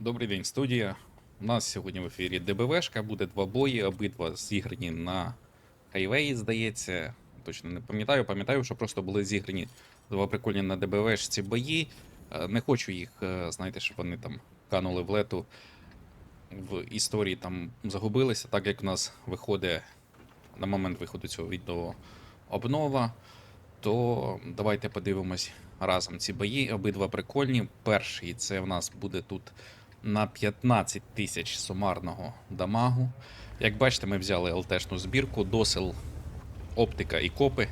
Добрий день, студія. У нас сьогодні в ефірі ДБВшка, буде два бої, обидва зіграні на хайвеї, здається. Точно не пам'ятаю. Пам'ятаю, що просто були зіграні два прикольні на ДБВшці бої. Е, Не хочу їх, е, знаєте, щоб вони там канули в лету в історії там загубилися, так як у нас виходить на момент виходу цього відео обнова. То давайте подивимось разом ці бої. Обидва прикольні. Перший це в нас буде тут на 15 тисяч сумарного дамагу. Як бачите, ми взяли ЛТшну збірку, досил, оптика і копи,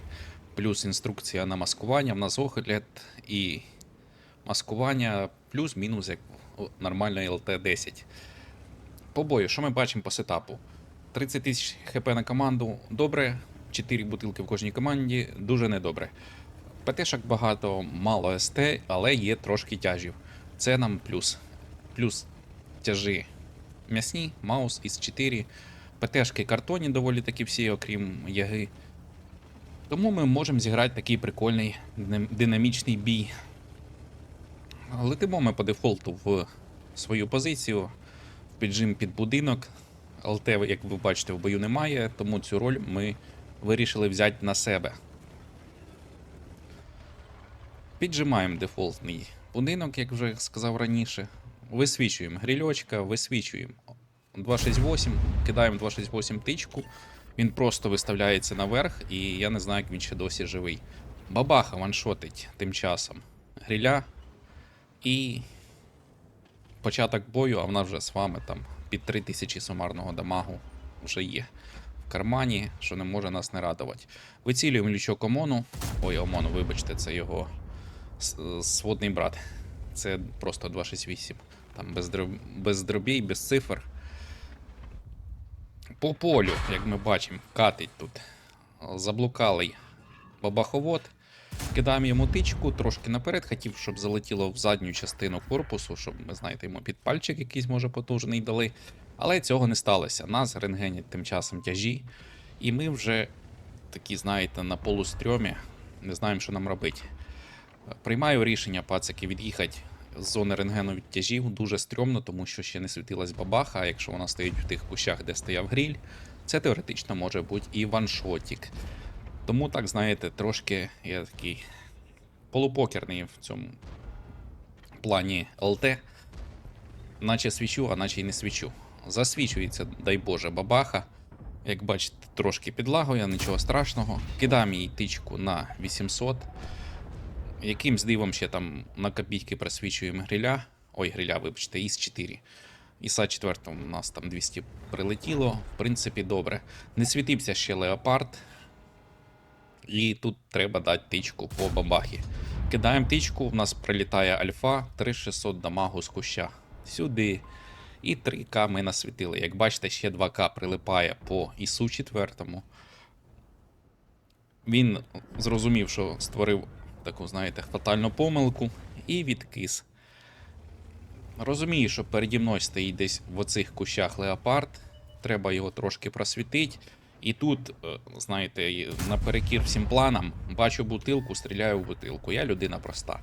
плюс інструкція на маскування. В нас огляд і маскування плюс-мінус як нормальної ЛТ-10. По бою, що ми бачимо по сетапу? 30 тисяч хп на команду добре, 4 бутилки в кожній команді дуже недобре. ПТшок багато, мало СТ, але є трошки тяжів. Це нам плюс. Плюс тяжі м'ясні, маус із 4. ПТшки картонні доволі таки всі, окрім яги. Тому ми можемо зіграти такий прикольний динамічний бій. Летимо ми по дефолту в свою позицію, в піджим під будинок. ЛТ, як ви бачите, в бою немає, тому цю роль ми вирішили взяти на себе. Піджимаємо дефолтний будинок, як вже сказав раніше. Висвічуємо грильочка, висвічуємо 268, кидаємо 268 тичку. Він просто виставляється наверх, і я не знаю, як він ще досі живий. Бабаха ваншотить тим часом гриля. І початок бою, а вона вже з вами там під 3000 сумарного дамагу вже є в кармані, що не може нас не радувати. Вицілюємо лючок ОМОНу. Ой, ОМОНу, вибачте, це його сводний брат. Це просто 268. Там без, дроб... без дробій, без цифр. По полю, як ми бачимо, катить тут. Заблукалий бабаховод. Кидаємо йому тичку трошки наперед. Хотів, щоб залетіло в задню частину корпусу, щоб, ви знаєте, йому під пальчик якийсь може потужний дали. Але цього не сталося. Нас рентгенять тим часом тяжі. І ми вже такі, знаєте, на полустрьомі, не знаємо, що нам робити. Приймаю рішення пацики від'їхати зони рентгену від тяжів. Дуже стрьомно, тому що ще не світилась бабаха. А якщо вона стоїть в тих кущах, де стояв гріль, це теоретично може бути і ваншотік. Тому, так знаєте, трошки я такий полупокерний в цьому плані ЛТ. Наче свічу, а наче й не свічу. Засвічується, дай Боже, бабаха. Як бачите, трошки підлагує, нічого страшного. Кидаємо їй тичку на 800. Якимсь дивом ще там на копійки просвічуємо гриля. Ой, гриля, вибачте, із 4. Іса 4 у нас там 200 прилетіло. В принципі, добре. Не світився ще леопард. І тут треба дати тичку по бабахі. Кидаємо тичку, в нас прилітає альфа, 3600 дамагу з куща. Сюди. І 3К ми насвітили. Як бачите, ще 2К прилипає по ІСу 4. Він зрозумів, що створив таку, знаєте, фатальну помилку і відкис. Розумію, що переді мною стоїть десь в оцих кущах леопард. Треба його трошки просвітити. І тут, е, знаєте, наперекір всім планам, бачу бутилку, стріляю в бутилку. Я людина проста.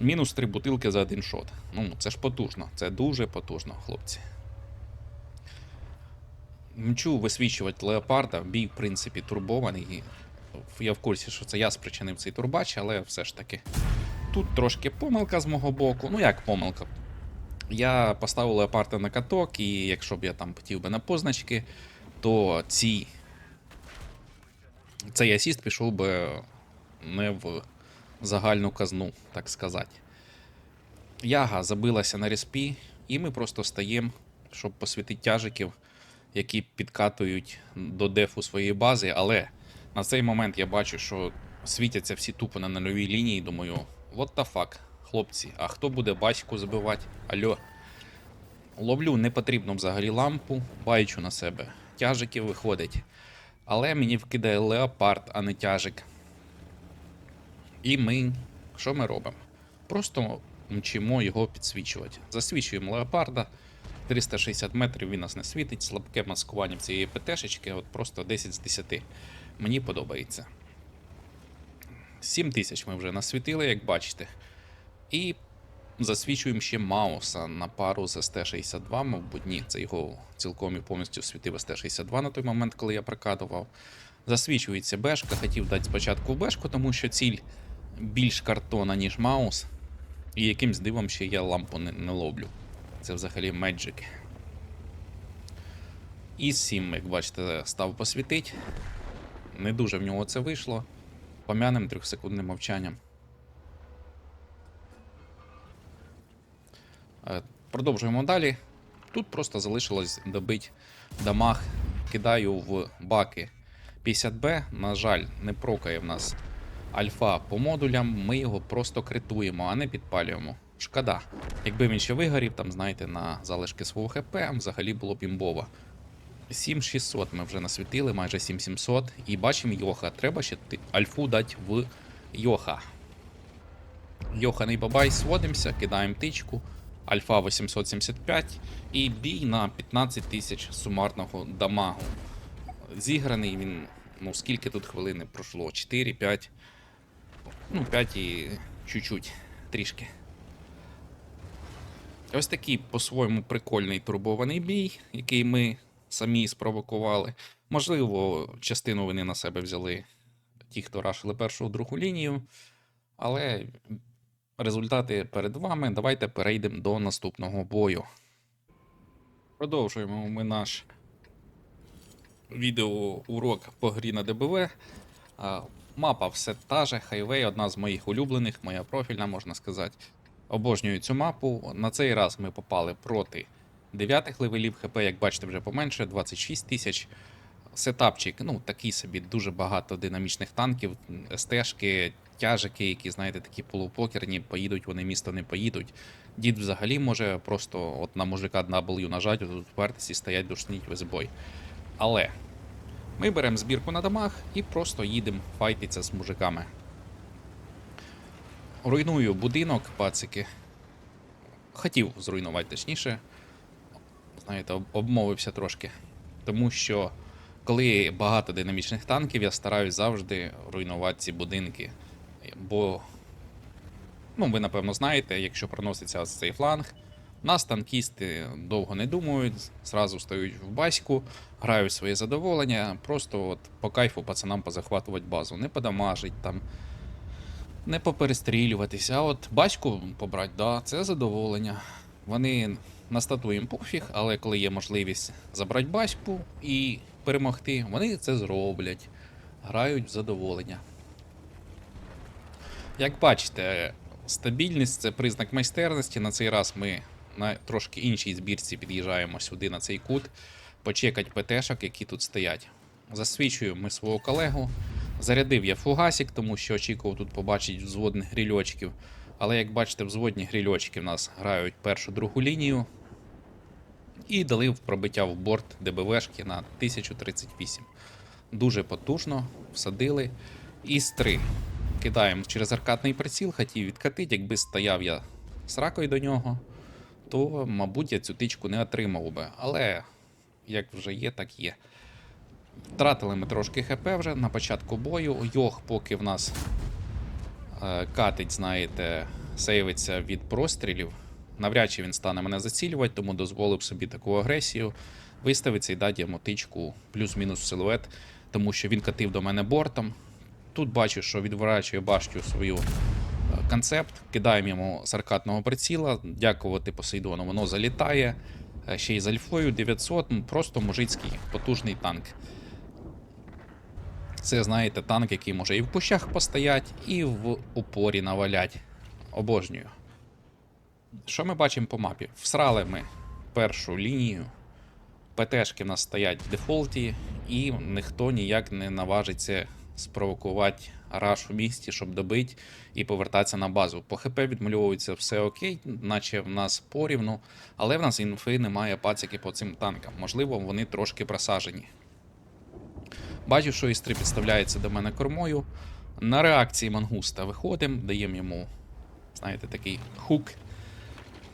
Мінус три бутилки за один шот. Ну, це ж потужно. Це дуже потужно, хлопці. Мчу висвічувати леопарда. Бій, в принципі, турбований. Я в курсі, що це я спричинив цей турбач, але все ж таки. Тут трошки помилка з мого боку. Ну як помилка? Я поставив леопарда на каток, і якщо б я там хотів би на позначки, то ці... цей асіст пішов би не в загальну казну, так сказати. Яга забилася на респі, і ми просто стаємо, щоб посвітити тяжиків, які підкатують до дефу своєї бази. Але на цей момент я бачу, що світяться всі тупо на нульовій лінії. Думаю, what the fuck, хлопці, а хто буде батьку забивати? Алло. Ловлю непотрібну взагалі лампу, бачу на себе. Тяжики виходить. Але мені вкидає леопард, а не тяжик. І ми. Що ми робимо? Просто мчимо його підсвічувати. Засвічуємо леопарда. 360 метрів він нас не світить. Слабке маскування в цієї ПТшечки, от просто 10 з 10. Мені подобається. 7 тисяч ми вже насвітили, як бачите. І засвічуємо ще Мауса на пару з СТ-62, мабуть, ні, це його цілком і повністю світив СТ-62 на той момент, коли я прокатував. Засвічується бешка, хотів дати спочатку бешку, тому що ціль більш картона, ніж Маус. І якимсь дивом ще я лампу не, не ловлю. Це взагалі Magic. І 7, як бачите, став посвітить. Не дуже в нього це вийшло. Помянем трьохсекундним мовчанням. Е, Продовжуємо далі. Тут просто залишилось добить дамаг. Кидаю в баки 50Б. На жаль, не прокає в нас альфа по модулям. Ми його просто критуємо, а не підпалюємо. Шкода. Якби він ще вигорів, там, знаєте, на залишки свого ХП, взагалі було б імбово. 7600 ми вже насвітили, майже 7700. І бачимо Йоха. Треба ще альфу дати в Йоха. Йоханий бабай, сводимося, кидаємо тичку. Альфа 875 і бій на 15 тисяч сумарного дамагу. Зіграний він, ну скільки тут хвилини пройшло? 4, 5. Ну, 5 і чуть-чуть, трішки. Ось такий по-своєму прикольний турбований бій, який ми самі спровокували. Можливо, частину вони на себе взяли ті, хто рашили першу другу лінію. Але результати перед вами. Давайте перейдемо до наступного бою. Продовжуємо ми наш відеоурок по грі на ДБВ. Мапа все та же, хайвей, одна з моїх улюблених, моя профільна, можна сказати. Обожнюю цю мапу. На цей раз ми попали проти 9 левелів ХП, як бачите, вже поменше, 26 тисяч. Сетапчик, ну такий собі, дуже багато динамічних танків, СТшки, тяжики, які, знаєте, такі полупокерні, поїдуть, вони місто не поїдуть. Дід взагалі може просто от на мужика на W нажати, тут впертись і стоять душніть весь бой. Але ми беремо збірку на домах і просто їдемо файтитися з мужиками. Руйную будинок, пацики. Хотів зруйнувати точніше. Знаєте, обмовився трошки. Тому що коли багато динамічних танків, я стараюсь завжди руйнувати ці будинки. Бо, ну, ви напевно знаєте, якщо проноситься цей фланг, нас танкісти довго не думають, зразу стають в баську, грають своє задоволення, просто от по кайфу пацанам позахватувати базу, не подамажить там, не поперестрілюватися. А от батьку побрати, да, це задоволення. Вони на стату їм пофіг, але коли є можливість забрати батьку і перемогти, вони це зроблять. Грають в задоволення. Як бачите, стабільність це признак майстерності. На цей раз ми на трошки іншій збірці під'їжджаємо сюди на цей кут, почекать ПТшок, які тут стоять. Засвічую ми свого колегу. Зарядив я фугасик, тому що очікував тут побачити взводних грільочків. Але як бачите, взводні грільочки в нас грають першу другу лінію. І дали в пробиття в борт ДБВшки на 1038. Дуже потужно, всадили. Із 3. Кидаємо через аркадний приціл, хотів відкатити, якби стояв я з ракою до нього, то, мабуть, я цю тичку не отримав би. Але як вже є, так є. Втратили ми трошки ХП вже на початку бою. Йох, поки в нас катить, знаєте, сейвиться від прострілів. Навряд чи він стане мене зацілювати, тому дозволив собі таку агресію. Виставиться і дати йому тичку плюс-мінус силует, тому що він катив до мене бортом. Тут бачу, що відворачує баштю свою е, концепт, кидаємо йому з аркадного приціла. Дякувати Посейдону, воно залітає. Е, Ще й з альфою 900, ну, просто мужицький потужний танк. Це, знаєте, танк, який може і в кущах постоять, і в упорі навалять. Обожнюю. Що ми бачимо по мапі? Всрали ми першу лінію. ПТшки в нас стоять в дефолті, і ніхто ніяк не наважиться спровокувати раш у місті, щоб добити і повертатися на базу. По ХП відмальовується все окей, наче в нас порівну, але в нас інфи немає пацики по цим танкам. Можливо, вони трошки просажені. Бачу, що Істри підставляється до мене кормою. На реакції мангуста виходимо, даємо йому, знаєте, такий хук.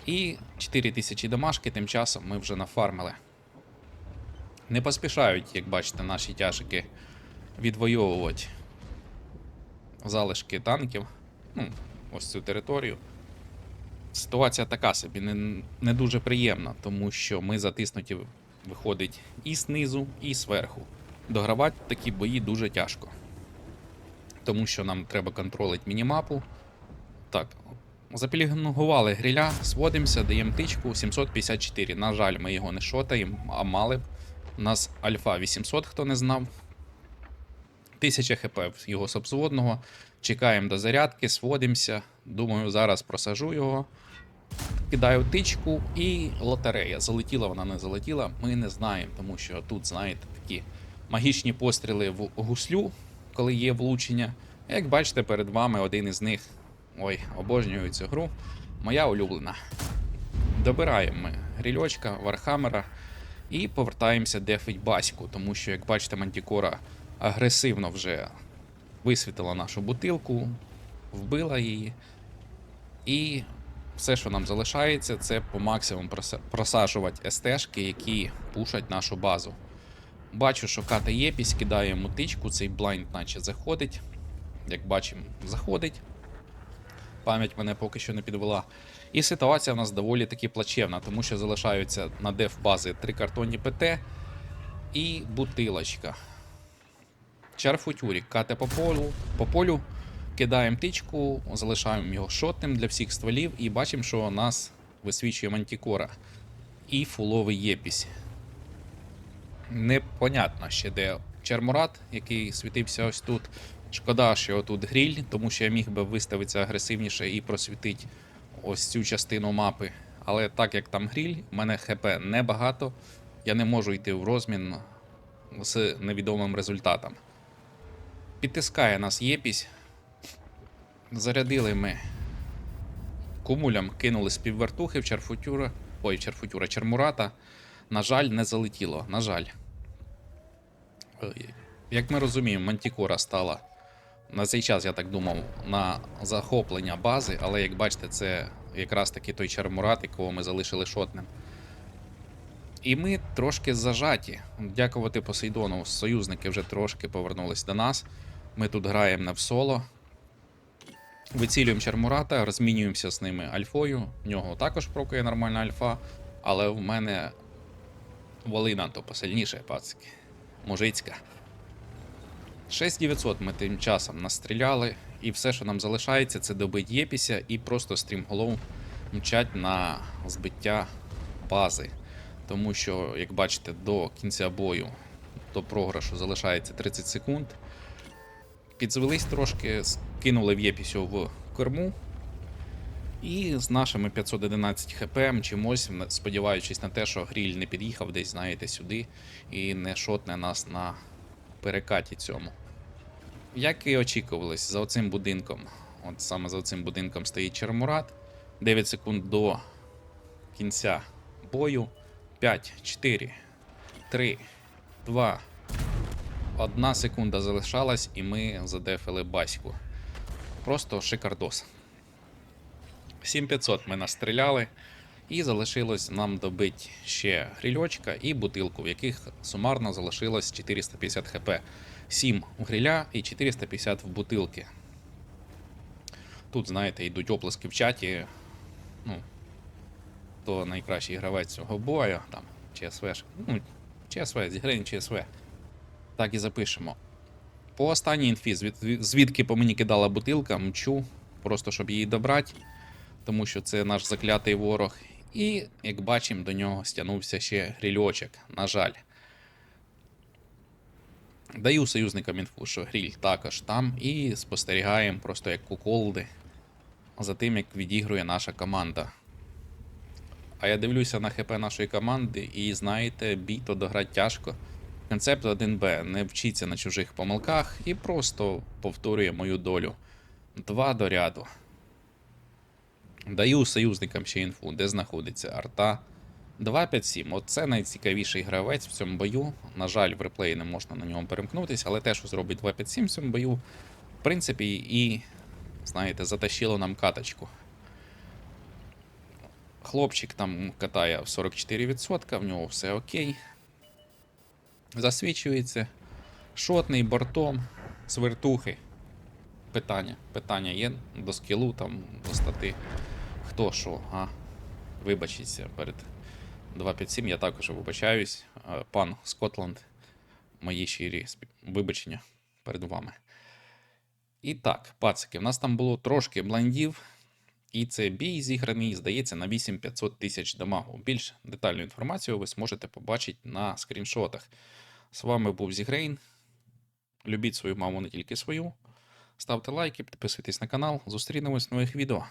І 4000 домашки тим часом ми вже нафармили. Не поспішають, як бачите, наші тяжики відвоювати залишки танків. Ну, ось цю територію. ситуація така собі, не, не дуже приємна, тому що ми затиснуті виходить і знизу, і зверху. Догравати такі бої дуже тяжко. Тому що нам треба контролити мінімапу. Так, запілігували гриля, сводимося, даємо тичку 754. На жаль, ми його не шотаємо, а мали б. У нас альфа 800, хто не знав. 1000 хп його субзводного. Чекаємо до зарядки, сводимося. Думаю, зараз просажу його. Кидаю тичку і лотерея. Залетіла вона, не залетіла. Ми не знаємо, тому що тут, знаєте, такі магічні постріли в гуслю, коли є влучення. Як бачите, перед вами один із них. Ой, обожнюю цю гру. Моя улюблена. Добираємо ми грільочка, вархамера і повертаємося дефить баську, тому що, як бачите, Мантікора агресивно вже висвітила нашу бутилку, вбила її. І все, що нам залишається, це по максимуму проса- просаджувати СТшки, які пушать нашу базу. Бачу, що ката Єпісь кидає тичку, цей блайнд наче заходить. Як бачимо, заходить. Пам'ять мене поки що не підвела. І ситуація в нас доволі таки плачевна, тому що залишаються на деф бази три картонні ПТ і бутилочка. Чарфутюрік кате по полю, по полю, кидаємо тичку, залишаємо його шотним для всіх стволів і бачимо, що у нас висвічує мантікора і фуловий єпісь. Непонятно ще де Чермурат, який світився ось тут. Шкода, що тут гріль, тому що я міг би виставитися агресивніше і просвітити ось цю частину мапи. Але так як там гріль, в мене ХП небагато, я не можу йти в розмін з невідомим результатом. Підтискає нас єпісь. Зарядили ми кумулям, кинули співвертухи в Чарфутюра. Ой, в Чарфутюра Чермурата. На жаль, не залетіло. На жаль. Як ми розуміємо, Мантікора стала на цей час, я так думав, на захоплення бази, але як бачите, це якраз таки той Чармурат, якого ми залишили шотним. І ми трошки зажаті. Дякувати Посейдону, союзники вже трошки повернулись до нас. Ми тут граємо не в соло. Вицілюємо Чармурата, розмінюємося з ними альфою. В нього також прокує нормальна альфа, але в мене волина то посильніше, пацики. Мужицька. 6900 ми тим часом настріляли, і все, що нам залишається, це добить Єпіся і просто стрімголов мчать на збиття бази. Тому що, як бачите, до кінця бою, до програшу залишається 30 секунд. Підзвелись трошки, кинули в Єпісю в корму. І з нашими 511 хп мчимось, сподіваючись на те, що гріль не під'їхав десь, знаєте, сюди і не шотне нас на перекаті цьому. Як і очікувалось, за оцим будинком, от саме за оцим будинком стоїть Чермурат. 9 секунд до кінця бою. 5, 4, 3, 2, Одна секунда залишалась, і ми задефили баську. Просто шикардос. 7500 ми настріляли, і залишилось нам добити ще грильочка і бутилку, в яких сумарно залишилось 450 хп. 7 у гриля і 450 в бутилки. Тут, знаєте, йдуть оплески в чаті. Ну, хто найкращий гравець цього бою, там, ЧСВ. Ну, ЧСВ, зіграємо ЧСВ. Так і запишемо. По останній інфі, звід- звідки по мені кидала бутилка, мчу, просто щоб її добрати, тому що це наш заклятий ворог. І, як бачимо, до нього стягнувся ще грільочок, на жаль. Даю союзникам інфу, що гріль також там, і спостерігаємо просто як куколди за тим, як відігрує наша команда. А я дивлюся на ХП нашої команди, і знаєте, бій то дограти тяжко. Концепт 1Б не вчиться на чужих помилках і просто повторює мою долю. Два до ряду. Даю союзникам ще інфу, де знаходиться арта. 257. Оце найцікавіший гравець в цьому бою. На жаль, в реплеї не можна на ньому перемкнутися, але те, що зробить 257 в цьому бою, в принципі, і, знаєте, затащило нам каточку. Хлопчик там катає в 44%, в нього все окей. Засвічується. Шотний бортом, свертухи. Питання. Питання є до скілу, там, до стати. Хто що, а? Вибачіться перед 257, я також вибачаюсь. Пан Скотланд, мої щирі вибачення перед вами. І так, пацики, в нас там було трошки бландів, і це бій зіграний, здається, на 8500 тисяч дамагу. Більш детальну інформацію ви зможете побачити на скріншотах. З вами був Зігрейн. Любіть свою маму, не тільки свою. Ставте лайки, підписуйтесь на канал. Зустрінемось в нових відео.